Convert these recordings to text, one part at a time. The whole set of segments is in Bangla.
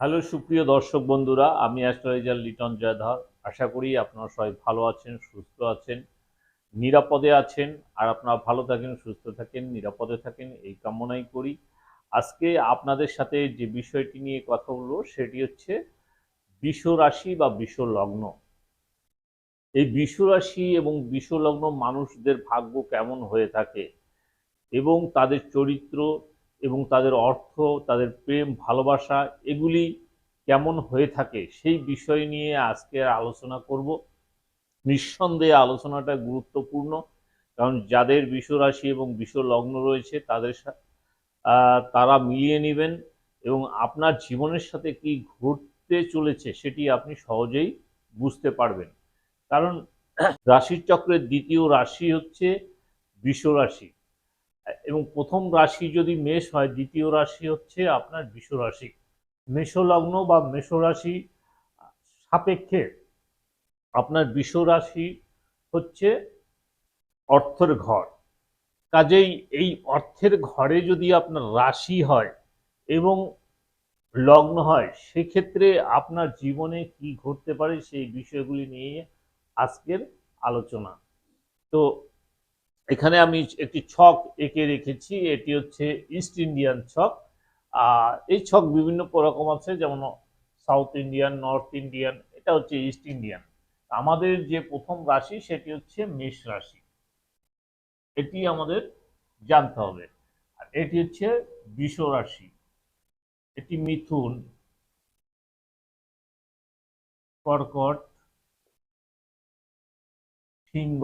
হ্যালো, সুপ্রিয় দর্শক বন্ধুরা, আমি অ্যাস্ট্রোলজার লিটন জয়ধর। আশা করি আপনারা সবাই ভালো আছেন, সুস্থ আছেন, নিরাপদে আছেন, আর আপনারা ভালো থাকেন, সুস্থ থাকেন, নিরাপদে থাকেন, এই কামনাই করি। আজকে আপনাদের সাথে যে বিষয়টি নিয়ে কথা বলব, সেটি হচ্ছে বিষ রাশি বা বিষ লগ্ন। এই বিষ রাশি এবং বিষ লগ্ন মানুষদের ভাগ্য কেমন হয়ে থাকে এবং তাদের চরিত্র এবং তাদের অর্থ, তাদের প্রেম, ভালোবাসা এগুলি কেমন হয়ে থাকে সেই বিষয় নিয়ে আজকে আলোচনা করব। নিঃসন্দেহে আলোচনাটা গুরুত্বপূর্ণ, কারণ যাদের বিশ্বরাশি এবং লগ্ন রয়েছে তাদের তারা মিলিয়ে নেবেন এবং আপনার জীবনের সাথে কি ঘটতে চলেছে সেটি আপনি সহজেই বুঝতে পারবেন। কারণ রাশির চক্রের দ্বিতীয় রাশি হচ্ছে রাশি এবং প্রথম রাশি যদি মেষ হয়, দ্বিতীয় রাশি হচ্ছে আপনার বিষ রাশি। মেষলগ্ন বা মেষ রাশি সাপেক্ষে আপনার বিষ রাশি হচ্ছে অর্থের ঘর। কাজেই এই অর্থের ঘরে যদি আপনার রাশি হয় এবং লগ্ন হয়, সেক্ষেত্রে আপনার জীবনে কি ঘটতে পারে সেই বিষয়গুলি নিয়ে আজকের আলোচনা। তো এখানে আমি একটি ছক এঁকে রেখেছি, এটি হচ্ছে ইস্ট ইন্ডিয়ান ছক। আর এই ছক বিভিন্ন রকম আছে, যেমন সাউথ ইন্ডিয়ান নর্থ ইন্ডিয়ান এটা হচ্ছে ইস্ট ইন্ডিয়ান আমাদের যে প্রথম রাশি, সেটি হচ্ছে মেষ রাশি। এটি আমাদের জানতে হবে। আর এটি হচ্ছে বৃষ রাশি। এটি মিথুন, কর্কট, সিংহ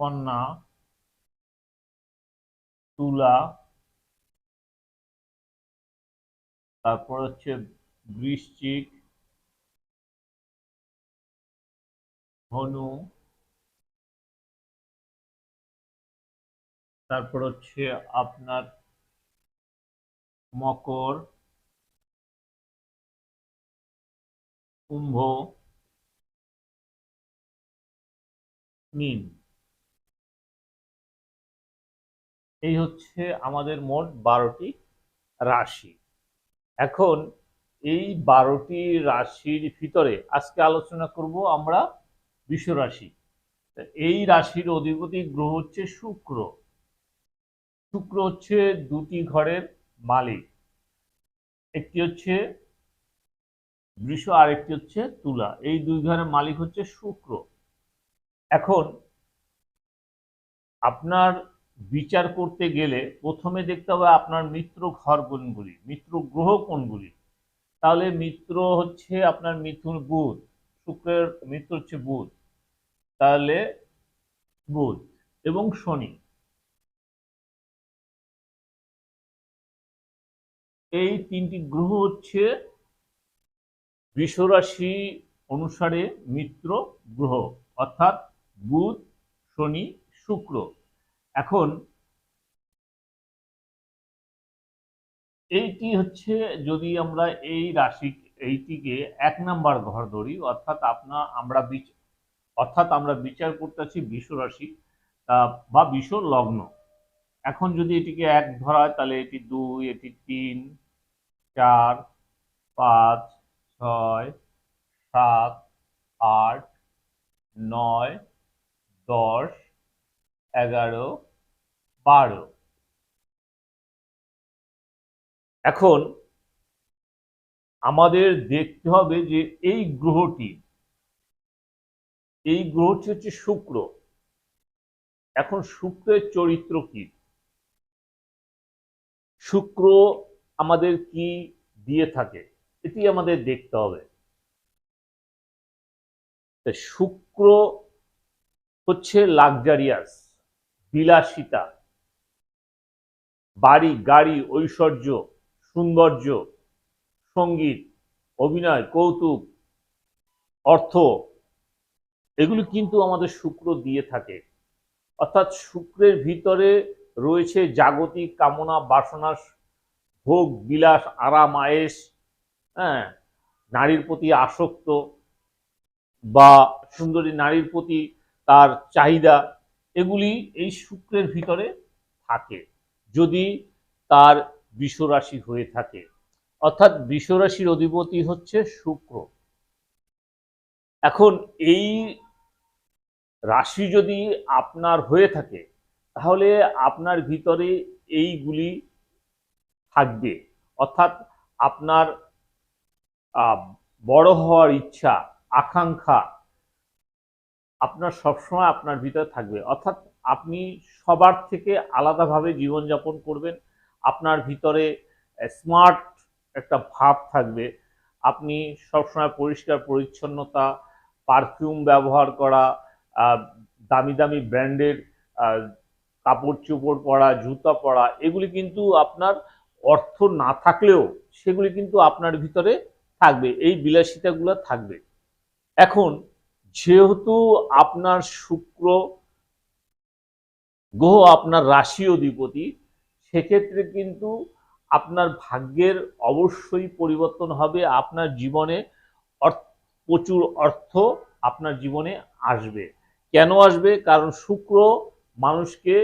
কন্যা তুলা তারপর হচ্ছে বৃশ্চিক ধনু তারপর হচ্ছে আপনার মকর কুম্ভ মীন। এই হচ্ছে আমাদের মোট বারোটি রাশি। এখন এই বারোটি রাশির ভিতরে আজকে আলোচনা করব আমরা বিশ্ব রাশি এই রাশির অধিপতি গ্রহ হচ্ছে শুক্র। শুক্র হচ্ছে দুটি ঘরের মালিক। একটি হচ্ছে বৃষ আর একটি হচ্ছে তুলা। এই দুই ঘরের মালিক হচ্ছে শুক্র। এখন আপনার বিচার করতে গেলে প্রথমে দেখতে হবে আপনার মিত্র ঘর কোনগুলি, মিত্র গ্রহ কোনগুলি? তাহলে মিত্র হচ্ছে আপনার মিথুন বুধ, শুক্রের মিত্র হচ্ছে বুধ। তাহলে বুধ এবং শনি। এই তিনটি গ্রহ হচ্ছে বিশ্বরাশি অনুসারে মিত্র গ্রহ, অর্থাৎ বুধ, শনি, শুক্র। এখন এইটি হচ্ছে যদি আমরা এই রাশি, এইটিকে এক নাম্বার ঘর ধরি, অর্থাৎ আপনার আমরা অর্থাৎ আমরা বিচার করতেছি বিশ্ব রাশি বা বিষ লগ্ন। এখন যদি এটিকে এক ধরা হয়, তাহলে এটি দুই, এটি তিন, চার, পাঁচ, ছয়, সাত, আট, নয়, দশ এগারো, বারো। এখন আমাদের দেখতে হবে যে এই গ্রহটি এই গ্রহটি হচ্ছে শুক্র। এখন শুক্রের চরিত্র কি? শুক্র আমাদের কি দিয়ে থাকে? এটি আমাদের দেখতে হবে। শুক্র হচ্ছে লাক্সারিয়াস বিলাসিতা। বাড়ি, গাড়ি, ঐশ্বর্য, সৌন্দর্য, সংগীত, অভিনয়, কৌতুক, অর্থ, এগুলি কিন্তু আমাদের শুক্র দিয়ে থাকে। অর্থাৎ শুক্রের ভিতরে রয়েছে জাগতিক কামনা, বাসনা, ভোগ, বিলাস, আরাম আয়েস হ্যাঁ নারীর প্রতি আসক্ত বা সুন্দরী নারীর প্রতি তার চাহিদা এগুলি এই শুক্রের ভিতরে থাকে। যদি তার বিশ্বরাশি হয়ে থাকে, অর্থাৎ বিশ্বরাশির অধিপতি হচ্ছে শুক্র। এখন এই রাশি যদি আপনার হয়ে থাকে, তাহলে আপনার ভিতরে এইগুলি থাকবে। অর্থাৎ আপনার বড় হওয়ার ইচ্ছা, আকাঙ্ক্ষা আপনার সবসময় আপনার ভিতরে থাকবে। অর্থাৎ আপনি সবার থেকে আলাদাভাবে জীবনযাপন করবেন। আপনার ভিতরে স্মার্ট একটা ভাব থাকবে। আপনি সবসময় পরিষ্কার, পরিচ্ছন্নতা, পারফিউম ব্যবহার করা দামি দামি ব্র্যান্ডের কাপড় চোপড় পরা, জুতা পরা, এগুলি কিন্তু আপনার অর্থ না থাকলেও সেগুলি কিন্তু আপনার ভিতরে থাকবে। এই বিলাসিতাগুলো থাকবে। এখন যেহেতু আপনার শুক্র গ্রহ আপনার রাশি অধিপতি, সেক্ষেত্রে কিন্তু আপনার ভাগ্যের অবশ্যই পরিবর্তন হবে, আপনার জীবনে প্রচুর অর্থ আপনার জীবনে আসবে। কেন আসবে? কারণ শুক্র মানুষকে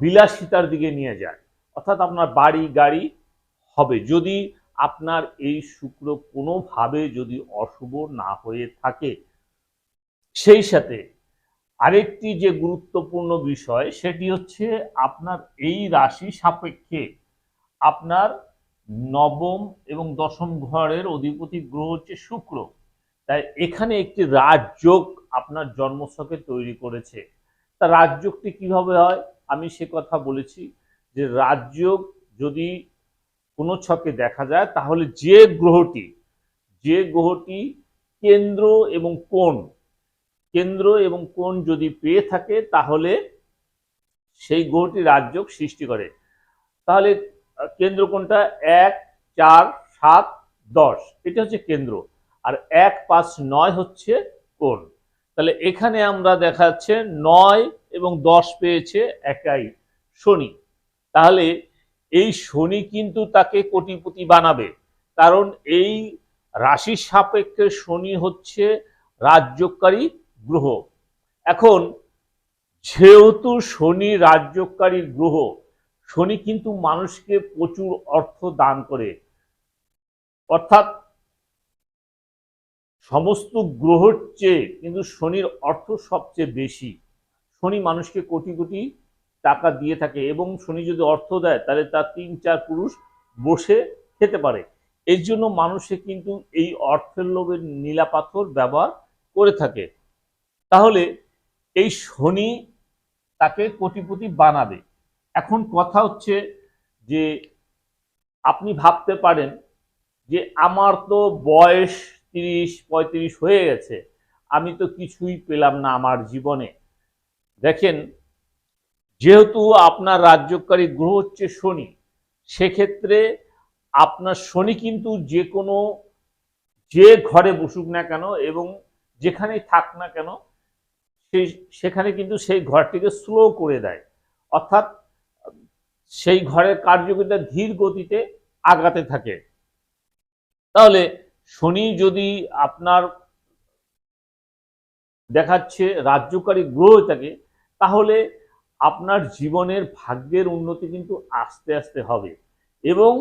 বিলাসিতার দিকে নিয়ে যায়। অর্থাৎ আপনার বাড়ি, গাড়ি হবে। যদি আপনার এই শুক্র কোনোভাবে যদি অশুভ না হয়ে থাকে, সেই সাথে আরেকটি যে গুরুত্বপূর্ণ বিষয়, সেটি হচ্ছে আপনার এই রাশি সাপেক্ষে আপনার নবম এবং দশম ঘরের অধিপতি গ্রহ হচ্ছে শুক্র। তাই এখানে একটি রাজযোগ আপনার জন্মছকে তৈরি করেছে। তা রাজযোগটি কীভাবে হয়? আমি সে কথা বলেছি যে রাজযোগ যদি কোনো ছকে দেখা যায়, তাহলে যে গ্রহটি যে গ্রহটি কেন্দ্র এবং কোণ, কেন্দ্র এবং কোণ যদি পেয়ে থাকে, তাহলে সেই গ্রহটি রাজযোগ সৃষ্টি করে। তাহলে কেন্দ্র কোণটা এক, চার, সাত, দশ, এটা হচ্ছে কেন্দ্র। আর এক পাঁচ নয় হচ্ছে কোণ। তাহলে এখানে আমরা দেখাচ্ছে নয় এবং দশ পেয়েছে একাই শনি। তাহলে এই শনি কিন্তু তাকে কোটিপতি বানাবে। কারণ এই রাশির সাপেক্ষে শনি হচ্ছে রাজ্যকারী গ্রহ। এখন যেহেতু শনি রাজ্যকারী গ্রহ, শনি কিন্তু মানুষকে প্রচুর অর্থ দান করে। অর্থাৎ সমস্ত গ্রহর চেয়ে কিন্তু শনির অর্থ সবচেয়ে বেশি। শনি মানুষকে কোটি কোটি টাকা দিয়ে থাকে এবং শনি যদি অর্থ দেয়, তাহলে তার তিন, চার পুরুষ বসে খেতে পারে। এর জন্য মানুষে কিন্তু এই অর্থের লোভের নীলা পাথর ব্যবহার করে থাকে। তাহলে এই শনি তাকে কোটিপতি বানাবে। এখন কথা হচ্ছে যে, আপনি ভাবতে পারেন যে, আমার তো বয়স তিরিশ, পঁয়ত্রিশ হয়ে গেছে, আমি তো কিছুই পেলাম না আমার জীবনে। দেখেন যেহেতু আপনার রাজ্যকারী গ্রহ হচ্ছে শনি, সেক্ষেত্রে আপনার শনি কিন্তু যে কোনো, যে ঘরে বসুক না কেন এবং যেখানেই থাক না কেন সেই সেখানে কিন্তু সেই ঘরটিকে স্লো করে দেয়। অর্থাৎ সেই ঘরের কার্যকরিতা ধীর গতিতে আগাতে থাকে। তাহলে শনি যদি আপনার দেখাচ্ছে রাজ্যকারী গ্রহ থাকে, তাহলে আপনার জীবনের ভাগ্যের উন্নতি কিন্তু আস্তে আস্তে হবে। এবং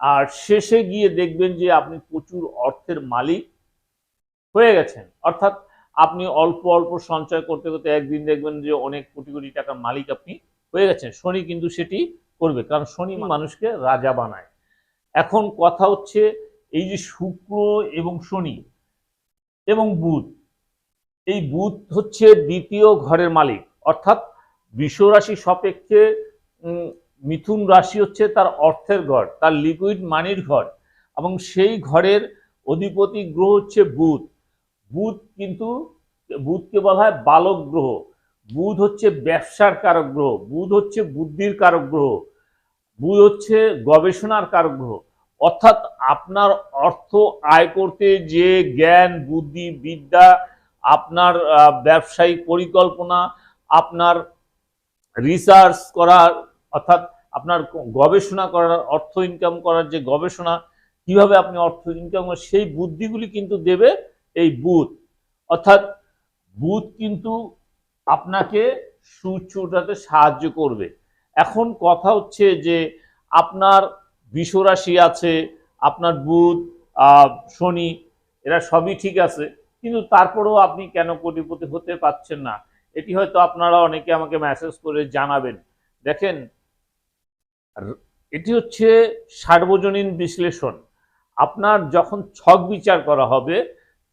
আর শেষে গিয়ে দেখবেন যে আপনি প্রচুর অর্থের মালিক হয়ে গেছেন। অর্থাৎ আপনি অল্প অল্প সঞ্চয় করতে করতে একদিন দেখবেন যে অনেক কোটি কোটি টাকার মালিক আপনি হয়ে গেছেন। শনি কিন্তু সেটি করবে কারণ শনি মানুষকে রাজা বানায়। এখন কথা হচ্ছে এই যে শুক্র এবং শনি এবং বুধ এই বুধ হচ্ছে দ্বিতীয় ঘরের মালিক। অর্থাৎ বিশ্বরাশি সাপেক্ষে মিথুন রাশি হচ্ছে তার অর্থের ঘর, তার লিকুইড মানির ঘর। এবং সেই ঘরের অধিপতি গ্রহ হচ্ছে বুধ। বুধ কিন্তু, বুধকে বলা হয় বালক গ্রহ। বুধ হচ্ছে ব্যবসার কারক গ্রহ। বুধ হচ্ছে বুদ্ধির কারক গ্রহ। বুধ হচ্ছে গবেষণার কারক গ্রহ। অর্থাৎ আপনার অর্থ আয় করতে যে জ্ঞান, বুদ্ধি, বিদ্যা, আপনার ব্যবসায়িক পরিকল্পনা, আপনার রিসার্চ করার, অর্থাৎ আপনার গবেষণা করার, অর্থ ইনকাম করার যে গবেষণা, কীভাবে আপনি অর্থ ইনকাম করেন, সেই বুদ্ধিগুলি কিন্তু দেবে এই বুথ অর্থাৎ বুথ কিন্তু আপনাকে সুচ ওঠাতে সাহায্য করবে। এখন কথা হচ্ছে যে আপনার বিশ্বরাশি আছে, আপনার বুধ শনি, এরা সবই ঠিক আছে, কিন্তু তারপরেও আপনি কেন কোটিপতি হতে পারছেন না? এটি হয়তো আপনারা অনেকে আমাকে মেসেজ করে জানাবেন। দেখেন এটি হচ্ছে সার্বজনীন বিশ্লেষণ। আপনার যখন ছক বিচার করা হবে,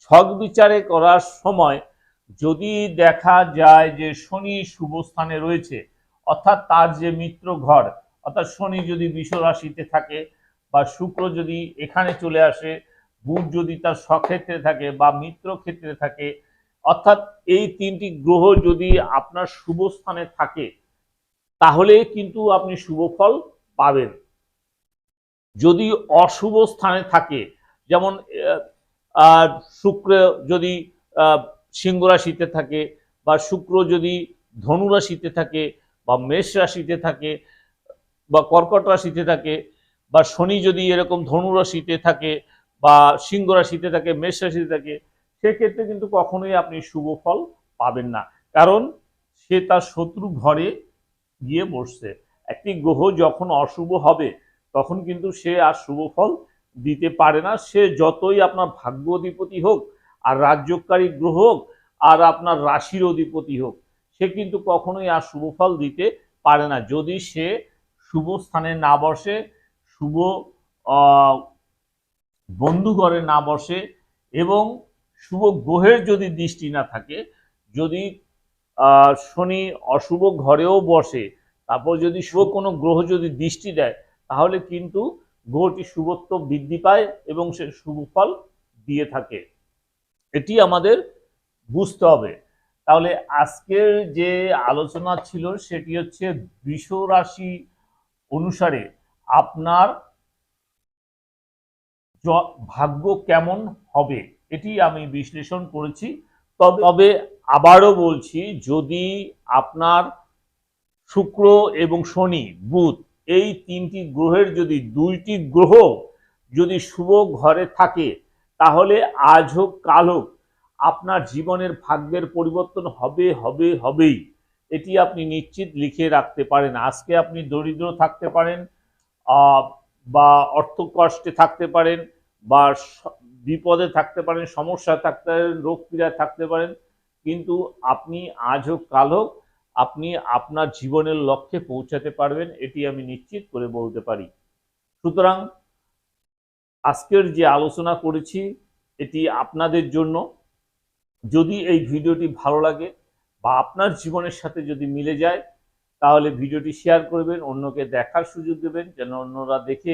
ছক বিচারে করার সময় যদি দেখা যায় যে শনি শুভ স্থানে রয়েছে, অর্থাৎ তার যে মিত্র ঘর, অর্থাৎ শনি যদি রাশিতে থাকে বা শুক্র যদি এখানে চলে আসে, বুধ যদি তার স্বক্ষেত্রে থাকে বা মিত্র ক্ষেত্রে থাকে অর্থাৎ এই তিনটি গ্রহ যদি আপনার শুভ স্থানে থাকে, তাহলে কিন্তু আপনি শুভ ফল পাবেন। যদি অশুভ স্থানে থাকে, যেমন শুক্র যদি সিংহ রাশিতে থাকে বা শুক্র যদি ধনু রাশিতে থাকে বা মেষ রাশিতে থাকে বা কর্কট রাশিতে থাকে বা শনি যদি এরকম ধনু রাশিতে থাকে বা সিংহ রাশিতে থাকে, মেষ রাশিতে থাকে সেক্ষেত্রে কিন্তু কখনোই আপনি শুভ ফল পাবেন না। কারণ সে তার শত্রু ঘরে গিয়ে বসছে। একটি গ্রহ যখন অশুভ হবে তখন কিন্তু সে আর শুভ ফল দিতে পারে না। সে যতই আপনার ভাগ্য অধিপতি হোক আর রাজ্যকারী গ্রহ হোক আর আপনার রাশির অধিপতি হোক সে কিন্তু কখনোই আর শুভ ফল দিতে পারে না। যদি সে শুভ স্থানে না বসে শুভ আহ, বন্ধু ঘরে না বসে এবং শুভ গ্রহের যদি দৃষ্টি না থাকে যদি আহ, শনি অশুভ ঘরেও বসে তারপর যদি শুভ কোনো গ্রহ যদি দৃষ্টি দেয় তাহলে কিন্তু গ্রহটি শুভত্ব বৃদ্ধি পায় এবং সে শুভ ফল দিয়ে থাকে। এটি আমাদের বুঝতে হবে। তাহলে আজকের যে আলোচনা ছিল সেটি হচ্ছে বৃষ রাশি অনুসারে আপনার ভাগ্য কেমন হবে? এটি আমি বিশ্লেষণ করেছি। তবে তবে আবারও বলছি, যদি আপনার শুক্র এবং শনি, বুধ এই তিনটি গ্রহের যদি দুইটি গ্রহ যদি শুভ ঘরে থাকে, তাহলে আজ হোক, কাল হোক, আপনার জীবনের ভাগ্যের পরিবর্তন হবে হবে, হবেই। এটি আপনি নিশ্চিত লিখে রাখতে পারেন। আজকে আপনি দরিদ্র থাকতে পারেন বা অর্থ কষ্টে থাকতে পারেন বা বিপদে থাকতে পারেন, সমস্যা থাকতে পারেন, রোগ পীড়ায় থাকতে পারেন, কিন্তু আপনি আজ হোক কাল হোক, আপনি আপনার জীবনের লক্ষ্যে পৌঁছাতে পারবেন, এটি আমি নিশ্চিত করে বলতে পারি। সুতরাং আজকের যে আলোচনা করেছি, এটি আপনাদের জন্য। যদি এই ভিডিওটি ভালো লাগে বা আপনার জীবনের সাথে যদি মিলে যায়, তাহলে ভিডিওটি শেয়ার করবেন, অন্যকে দেখার সুযোগ দেবেন, যেন অন্যরা দেখে